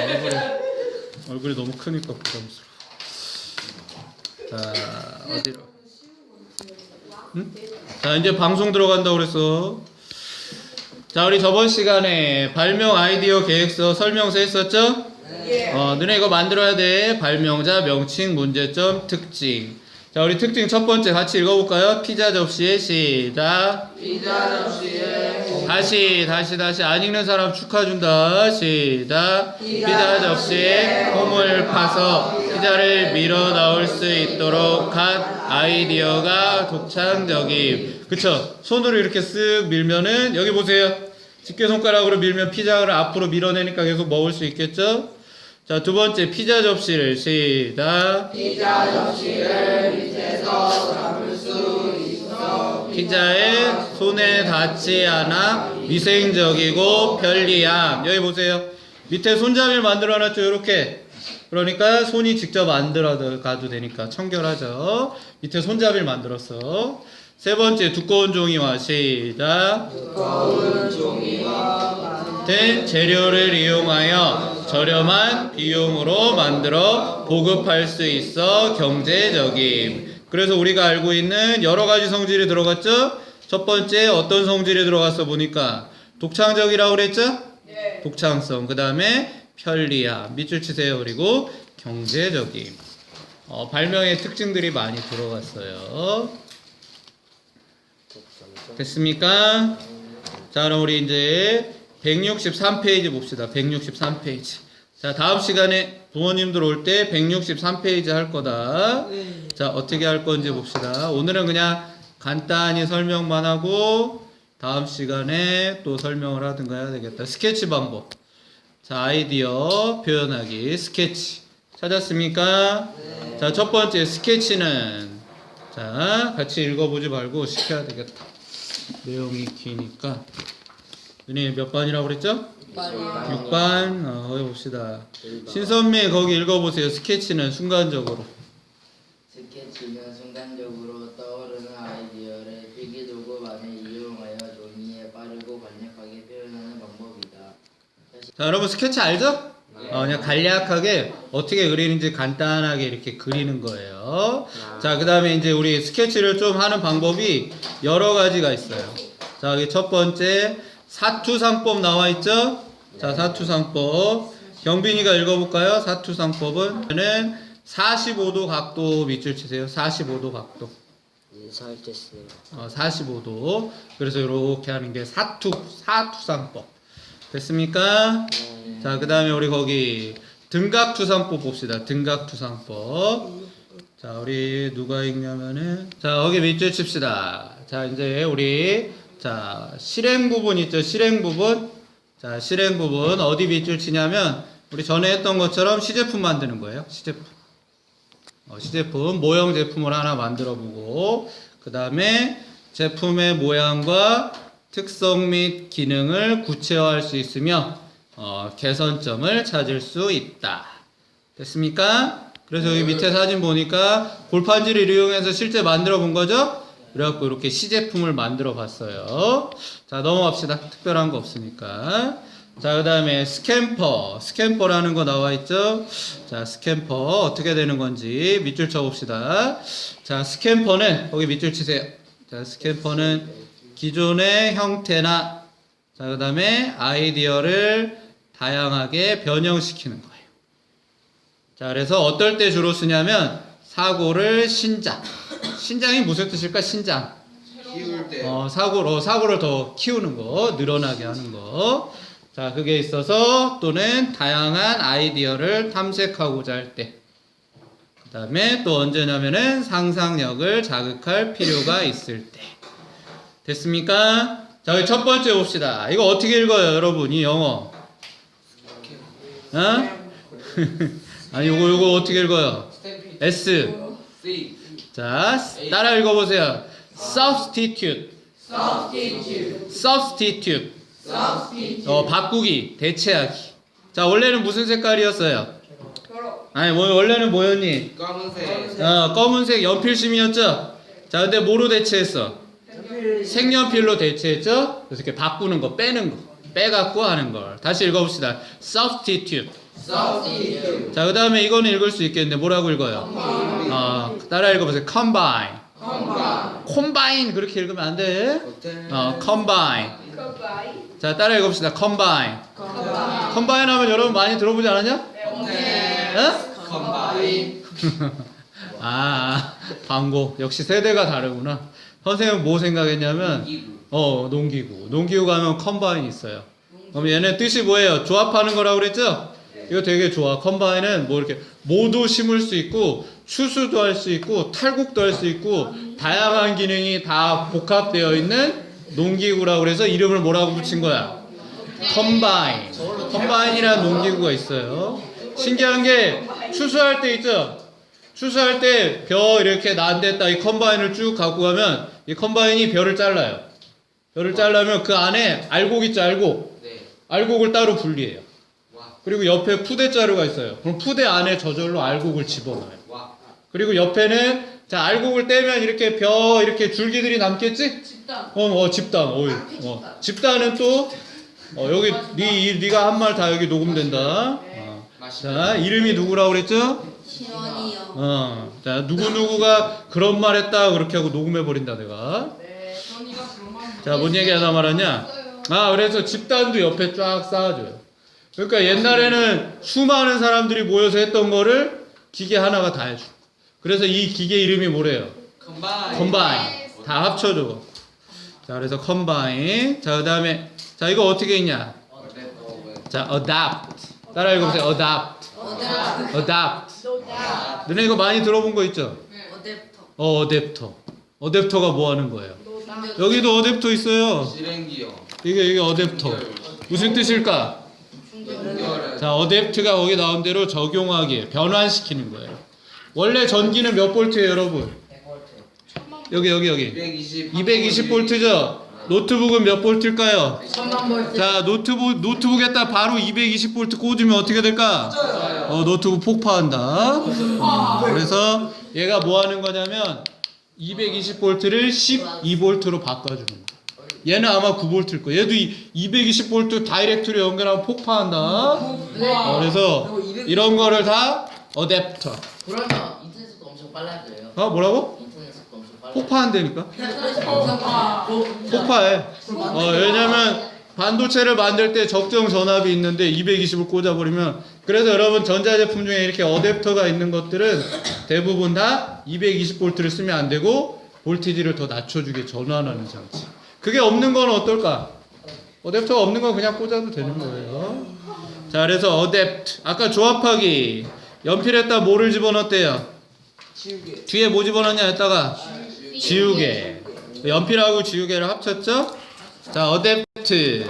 얼굴이, 얼굴이 너무 크니까 부담스러워. 자 어디로? 응? 자 이제 방송 들어간다 고 그랬어. 자 우리 저번 시간에 발명 아이디어 계획서 설명서 했었죠? 어, 너네 이거 만들어야 돼. 발명자, 명칭, 문제점, 특징. 자, 우리 특징 첫 번째 같이 읽어볼까요? 피자 접시에 시작. 피자 접시에 다시, 다시, 다시. 안 읽는 사람 축하준다. 시작. 피자 접시에 홈을 파서 피자를 밀어 나올 수 있도록 한 아이디어가 독창적임. 그쵸? 손으로 이렇게 쓱 밀면은, 여기 보세요. 집게 손가락으로 밀면 피자를 앞으로 밀어내니까 계속 먹을 수 있겠죠? 자, 두 번째, 피자 접시를 시작. 피자 접시를 밑에서 잡을 수 있어 피자에 손에 닿지 않아 위생적이고 편리함. 여기 보세요. 밑에 손잡이를 만들어 놨죠. 이렇게. 그러니까 손이 직접 안 들어가도 되니까 청결하죠. 밑에 손잡이를 만들었어. 세 번째 두꺼운 종이와 시작. 두꺼운 종이와 된 재료를 이용하여 저렴한 비용으로 만들어 보급할 수 있어 경제적임. 그래서 우리가 알고 있는 여러 가지 성질이 들어갔죠? 첫 번째 어떤 성질이 들어갔어 보니까 독창적이라고 그랬죠? 네. 독창성. 그 다음에 편리함. 밑줄 치세요. 그리고 경제적임. 어, 발명의 특징들이 많이 들어갔어요. 됐습니까? 자, 그럼 우리 이제 163페이지 봅시다. 163페이지. 자, 다음 시간에 부모님들 올 때 163페이지 할 거다. 자, 어떻게 할 건지 봅시다. 오늘은 그냥 간단히 설명만 하고 다음 시간에 또 설명을 하든가 해야 되겠다. 스케치 방법. 자, 아이디어 표현하기 스케치. 찾았습니까? 자, 첫 번째 스케치는 자, 같이 읽어보지 말고 시켜야 되겠다. 내용이 기니까. 은희 몇 번이라고 그랬죠? 6반. 어, 거기 봅시다. 신선미 거기 읽어보세요. 스케치는 순간적으로. 스케치는 순간적으로 떠오르는 아이디어를 필기도구 안에 이용하여 종이에 빠르고 간략하게 표현하는 방법이다. 자, 여러분 스케치 알죠? 어, 그냥 간략하게 어떻게 그리는지 간단하게 이렇게 그리는 거예요. 자, 그 다음에 이제 우리 스케치를 좀 하는 방법이 여러 가지가 있어요. 자, 여기 첫 번째, 사투상법 나와 있죠? 자, 사투상법. 경빈이가 읽어볼까요? 사투상법은? 는 45도 각도 밑줄 치세요. 45도 각도. 인사할 때 쓰는 어, 45도. 그래서 이렇게 하는 게 사투, 사투상법. 됐습니까? 자, 그 다음에 우리 거기 등각투상법 봅시다. 등각투상법. 자, 우리 누가 읽냐면은, 자, 거기 밑줄 칩시다. 자, 이제 우리, 자, 실행 부분 있죠? 실행 부분. 자, 실행 부분. 어디 밑줄 치냐면, 우리 전에 했던 것처럼 시제품 만드는 거예요. 시제품. 어, 시제품, 모형 제품을 하나 만들어 보고, 그 다음에 제품의 모양과 특성 및 기능을 구체화할 수 있으며, 어, 개선점을 찾을 수 있다. 됐습니까? 그래서 여기 밑에 사진 보니까 골판지를 이용해서 실제 만들어 본 거죠? 그래갖고 이렇게 시제품을 만들어 봤어요. 자, 넘어갑시다. 특별한 거 없으니까. 자, 그 다음에 스캠퍼. 스캠퍼라는 거 나와 있죠? 자, 스캠퍼. 어떻게 되는 건지 밑줄 쳐봅시다. 자, 스캠퍼는, 거기 밑줄 치세요. 자, 스캠퍼는 기존의 형태나, 자, 그 다음에 아이디어를 다양하게 변형시키는 거예요. 자, 그래서 어떨 때 주로 쓰냐면, 사고를 신장. 신장이 무슨 뜻일까? 신장. 어, 사고로, 사고를 더 키우는 거, 늘어나게 하는 거. 자, 그게 있어서 또는 다양한 아이디어를 탐색하고자 할 때. 그 다음에 또 언제냐면은 상상력을 자극할 필요가 있을 때. 됐습니까? 자, 여기 첫 번째 봅시다. 이거 어떻게 읽어요, 여러분? 이 영어. 어? 아니, 요거, 요거 어떻게 읽어요? S. 자, 따라 읽어보세요. substitute. substitute substitute. substitute 어, 바꾸기, 대체하기. 자, 원래는 무슨 색깔이었어요? 아니, 뭐, 원래는 뭐였니? 검은색 어, 검은색 연필심이었죠? 자, 근데 뭐로 대체했어? 색연필로 대체했죠? 그래서 이렇게 바꾸는 거, 빼는 거. 빼갖고 하는 걸. 다시 읽어봅시다. substitute. Substitute. 자, 그 다음에 이거는 읽을 수 있겠는데 뭐라고 읽어요? 어, 따라 읽어보세요. combine. Combine. combine 그렇게 읽으면 안 돼. 어, combine. 자, 따라 읽어봅시다. combine. Combine. combine 하면 여러분 많이 들어보지 않았냐? 네. 어? Combine. 아, 광고. 역시 세대가 다르구나. 선생님은 뭐 생각했냐면, 기구. 어, 농기구. 농기구 가면 컴바인 있어요. 그럼 얘네 뜻이 뭐예요? 조합하는 거라고 그랬죠? 이거 되게 좋아. 컴바인은 뭐 이렇게 모두 심을 수 있고, 추수도 할 수 있고, 탈곡도 할 수 있고, 다양한 기능이 다 복합되어 있는 농기구라고 그래서 이름을 뭐라고 붙인 거야? 컴바인. 컴바인이라는 농기구가 있어요. 신기한 게 추수할 때 있죠? 추수할 때 벼 이렇게 난데다 이 컴바인을 쭉 갖고 가면 이 컴바인이 벼를 잘라요. 벼를 잘라면 그 안에 알곡 있죠, 알곡. 네. 알곡을 따로 분리해요. 와. 그리고 옆에 푸대 자루가 있어요. 그럼 푸대 안에 저절로 알곡을 집어넣어요. 와. 그리고 옆에는 자 알곡을 떼면 이렇게 벼 이렇게 줄기들이 남겠지? 집단. 어, 어 집단. 어, 어. 집단은 또 어, 여기 네 이- 네가 한 말 다 여기 녹음된다. 어. 자 이름이 누구라고 그랬죠? 시원이요. 어. 자 누구 누구가 그런 말 했다 그렇게 하고 녹음해 버린다 내가. 네. 그런 말. 자, 뭔 얘기 하다 말았냐? 아, 그래서 집단도 옆에 쫙 쌓아줘요. 그러니까 옛날에는 수많은 사람들이 모여서 했던 거를 기계 하나가 다 해줘. 그래서 이 기계 이름이 뭐래요? Combine. 컴바인. 다 합쳐줘. 자, 그래서 컴바인. 자, 그 다음에, 자, 이거 어떻게 읽냐? 자, adapt. 따라 읽어보세요. adapt. adapt. 너네 이거 많이 들어본 거 있죠? 어댑터. 어, 어댑터. 어댑터가 뭐 하는 거예요? 여기도 어댑터 있어요. 실행기요. 이게, 이게 어댑터. 무슨 뜻일까? 자, 어댑트가 거기 나온 대로 적용하기, 변환시키는 거예요. 원래 전기는 몇 볼트예요, 여러분? 100V. 여기 여기 여기. 220. 220 볼트죠. 노트북은 몇 볼트일까요? 천만 볼트. 자, 노트북 노트북에다 바로 220 볼트 꽂으면 어떻게 될까? 어, 노트북 폭파한다. 그래서 얘가 뭐 하는 거냐면 220 볼트를 12 볼트로 바꿔주는 거야. 얘는 아마 9 볼트일 거야. 얘도 220 볼트 다이렉트로 연결하면 폭파한다. 어, 그래서 이런 거를 다 어댑터. 그러면 인터넷 속도 엄청 빨라져요. 어 뭐라고? 인터넷 속도 엄청 빨라. 폭파한다니까. 인터넷 속도 엄청 빨라. 폭파해. 어 왜냐면 반도체를 만들 때 적정 전압이 있는데 220을 꽂아버리면 그래서 여러분 전자제품 중에 이렇게 어댑터가 있는 것들은 대부분 다 220볼트를 쓰면 안 되고 볼티지를 더 낮춰주게 전환하는 장치. 그게 없는 건 어떨까? 어댑터가 없는 건 그냥 꽂아도 되는 거예요. 자, 그래서 어댑트. 아까 조합하기. 연필에다 뭐를 집어넣었대요? 지우개. 뒤에 뭐 집어넣냐 했다가 지우개. 연필하고 지우개를 합쳤죠? 자, 어댑트.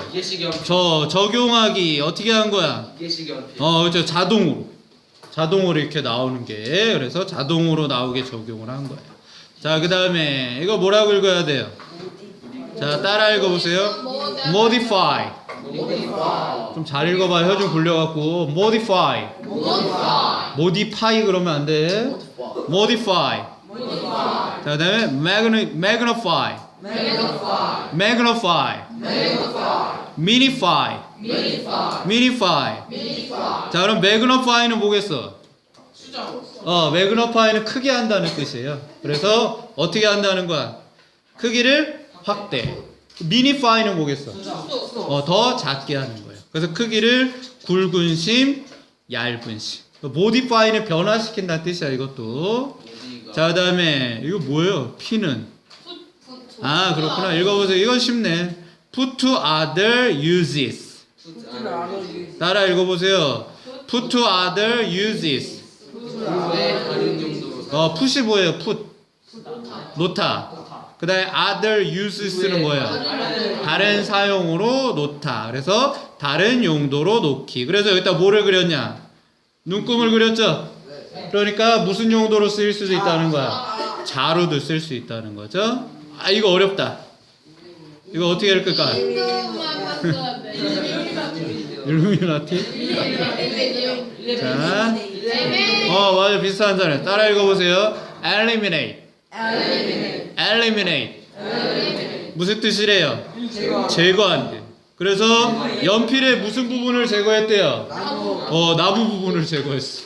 저 적용하기 어떻게 한 거야? 어, 그렇죠. 자동으로. 자동으로 이렇게 나오는 게 그래서 자동으로 나오게 적용을 한 거예요. 자, 그다음에 이거 뭐라고 읽어야 돼요? 자, 따라 읽어 보세요. modify. 좀 잘 읽어 봐. 혀좀 굴려 갖고 modify. modify 그러면 안 돼. modify. 자, 그다음에 magni- magnify. magnify. minify. minify. 자, 그럼 magnify는 뭐겠어? 어, magnify는 크게 한다는 뜻이에요. 그래서 어떻게 한다는 거야? 크기를 확대. minify는 뭐겠어? 어, 더 작게 하는 거예요. 그래서 크기를 굵은 심, 얇은 심. modify는 변화시킨다는 뜻이야, 이것도. 자, 그 다음에, 이거 뭐예요? P는? 아, 그렇구나. 읽어보세요. 이건 쉽네. put to other uses. 따라 읽어보세요. put to other uses. 어, put이 뭐예요? put. 놓다. 그 다음에 other uses는 뭐예요? 다른 사용으로 놓다. 그래서 다른 용도로 놓기. 그래서 여기다 뭐를 그렸냐? 눈금을 그렸죠? 그러니까 무슨 용도로 쓰일 수도 있다는 거야? 자로도 쓸 수 있다는 거죠? 아, 이거 어렵다. 이거 어떻게 읽을까? 일루미나티? 자, 어, 맞아. 비슷한 단어. 따라 읽어보세요. eliminate. eliminate. 무슨 뜻이래요? 제거한대. 그래서 연필의 무슨 부분을 제거했대요? 어 나무 부분을 제거했어.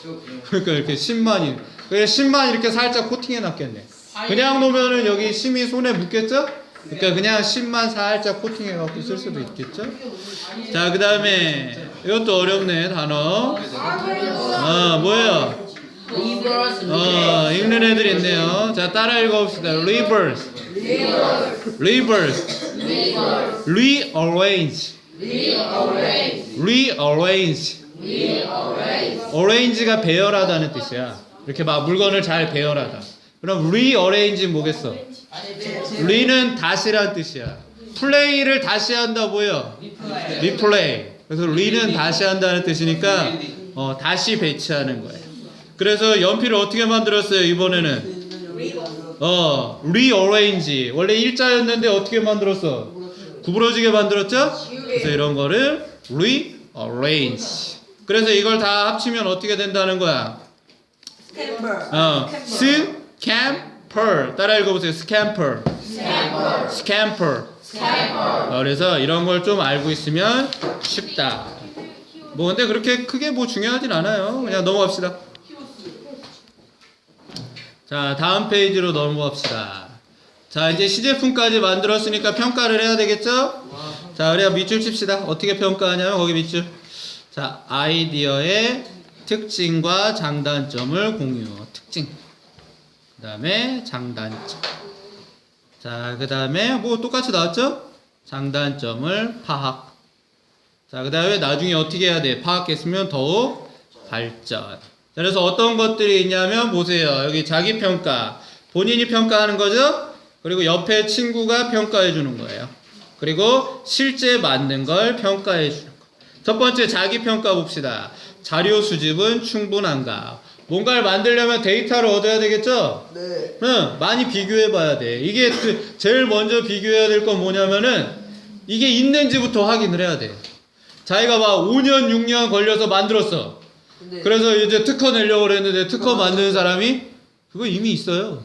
그러니까 이렇게 심만이 그래 심만 이렇게 살짝 코팅해 놨겠네. 그냥 놓으면은 여기 심이 손에 묻겠죠? 그러니까 그냥 심만 살짝 코팅해 갖고 쓸 수도 있겠죠? 자 그 다음에 이것도 어렵네 단어. 어 뭐예요? 어 읽는 애들 있네요. 자 따라 읽어봅시다. Reverse, reverse, rearrange, rearrange. arrange가 배열하다는 뜻이야. 이렇게 막 물건을 잘 배열하다. 그럼 rearrange 뭐겠어? re는 다시란 뜻이야. play를 다시 한다 뭐예요? replay. 그래서 re는 다시 한다는 뜻이니까 어, 다시 배치하는 거예요. 그래서 연필을 어떻게 만들었어요 이번에는? 어 rearrange 원래 일자였는데 어떻게 만들었어? 구부러지게 만들었죠? 그래서 이런 거를 rearrange. 그래서 이걸 다 합치면 어떻게 된다는 거야? 어, scamper 따라 읽어보세요. scamper, scamper. 어, 그래서 이런 걸 좀 알고 있으면 쉽다. 뭐 근데 그렇게 크게 뭐 중요하진 않아요. 그냥 넘어갑시다. 자 다음 페이지로 넘어갑시다. 자 이제 시제품까지 만들었으니까 평가를 해야 되겠죠? 자 우리가 밑줄 칩시다. 어떻게 평가하냐면 거기 밑줄. 자 아이디어의 특징과 장단점을 공유. 특징. 그 다음에 장단점. 자, 그 다음에 뭐 똑같이 나왔죠? 장단점을 파악. 자, 그 다음에 나중에 어떻게 해야 돼? 파악했으면 더욱 발전. 자, 그래서 어떤 것들이 있냐면 보세요. 여기 자기 평가. 본인이 평가하는 거죠? 그리고 옆에 친구가 평가해 주는 거예요. 그리고 실제 맞는 걸 평가해 주는 거. 첫 번째 자기 평가 봅시다. 자료 수집은 충분한가? 뭔가를 만들려면 데이터를 얻어야 되겠죠? 네. 응, 많이 비교해 봐야 돼. 이게 그 제일 먼저 비교해야 될 건 뭐냐면은 이게 있는지부터 확인을 해야 돼. 자기가 막 5년, 6년 걸려서 만들었어. 근데 그래서 이제 특허 내려고 그랬는데 특허 만드는 사람이 그거 이미 있어요.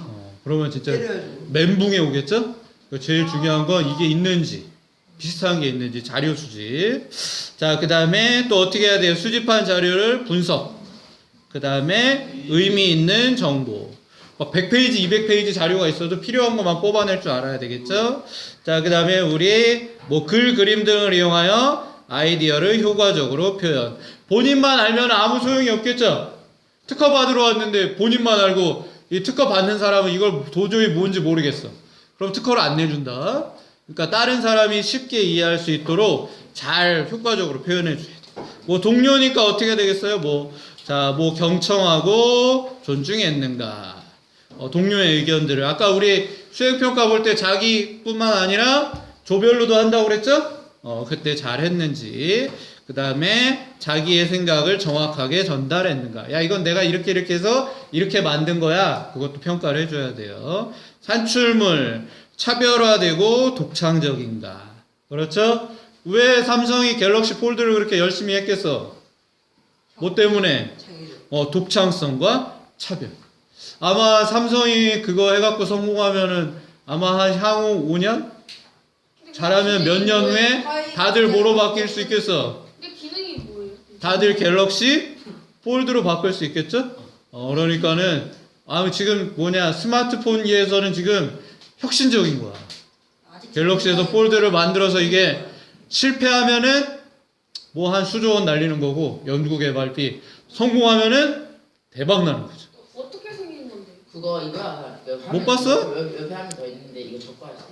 어, 그러면 진짜. 멘붕에 오겠죠? 그 제일 중요한 건 이게 있는지 비슷한 게 있는지 자료 수집. 자, 그 다음에 또 어떻게 해야 돼요? 수집한 자료를 분석. 그 다음에 의미 있는 정보. 막 100페이지, 200페이지 자료가 있어도 필요한 것만 뽑아낼 줄 알아야 되겠죠? 자, 그 다음에 우리 뭐 글, 그림 등을 이용하여 아이디어를 효과적으로 표현. 본인만 알면 아무 소용이 없겠죠? 특허 받으러 왔는데 본인만 알고 이 특허 받는 사람은 이걸 도저히 뭔지 모르겠어. 그럼 특허를 안 내준다. 그러니까 다른 사람이 쉽게 이해할 수 있도록 잘 효과적으로 표현해 줘야 돼. 뭐 동료니까 어떻게 되겠어요? 뭐, 자, 뭐 경청하고 존중했는가. 어, 동료의 의견들을. 아까 우리 수행평가 볼 때 자기뿐만 아니라 조별로도 한다고 그랬죠? 어, 그때 잘 했는지. 그 다음에 자기의 생각을 정확하게 전달했는가. 야, 이건 내가 이렇게 이렇게 해서 이렇게 만든 거야. 그것도 평가를 해줘야 돼요. 산출물, 차별화되고 독창적인가. 그렇죠? 왜 삼성이 갤럭시 폴드를 그렇게 열심히 했겠어? 뭐 때문에? 어, 독창성과 차별. 아마 삼성이 그거 해갖고 성공하면은 아마 한 향후 5년? 잘하면 몇 년 후에 다들 뭐로 바뀔 수 있겠어? 근데 기능이 뭐예요? 다들 갤럭시 폴드로 바꿀 수 있겠죠? 어, 그러니까는 아 지금 뭐냐 스마트폰계에서는 지금 혁신적인 거야. 갤럭시에서 폴드를 만들어서 이게 실패하면은 뭐 한 수조 원 날리는 거고 연구 개발비 성공하면은 대박 나는 거죠. 어떻게 생긴 건데? 그거 이거야. 옆에 못 봤어? 옆, 옆에 하면 더 있는데 이거 적고 할수 있어.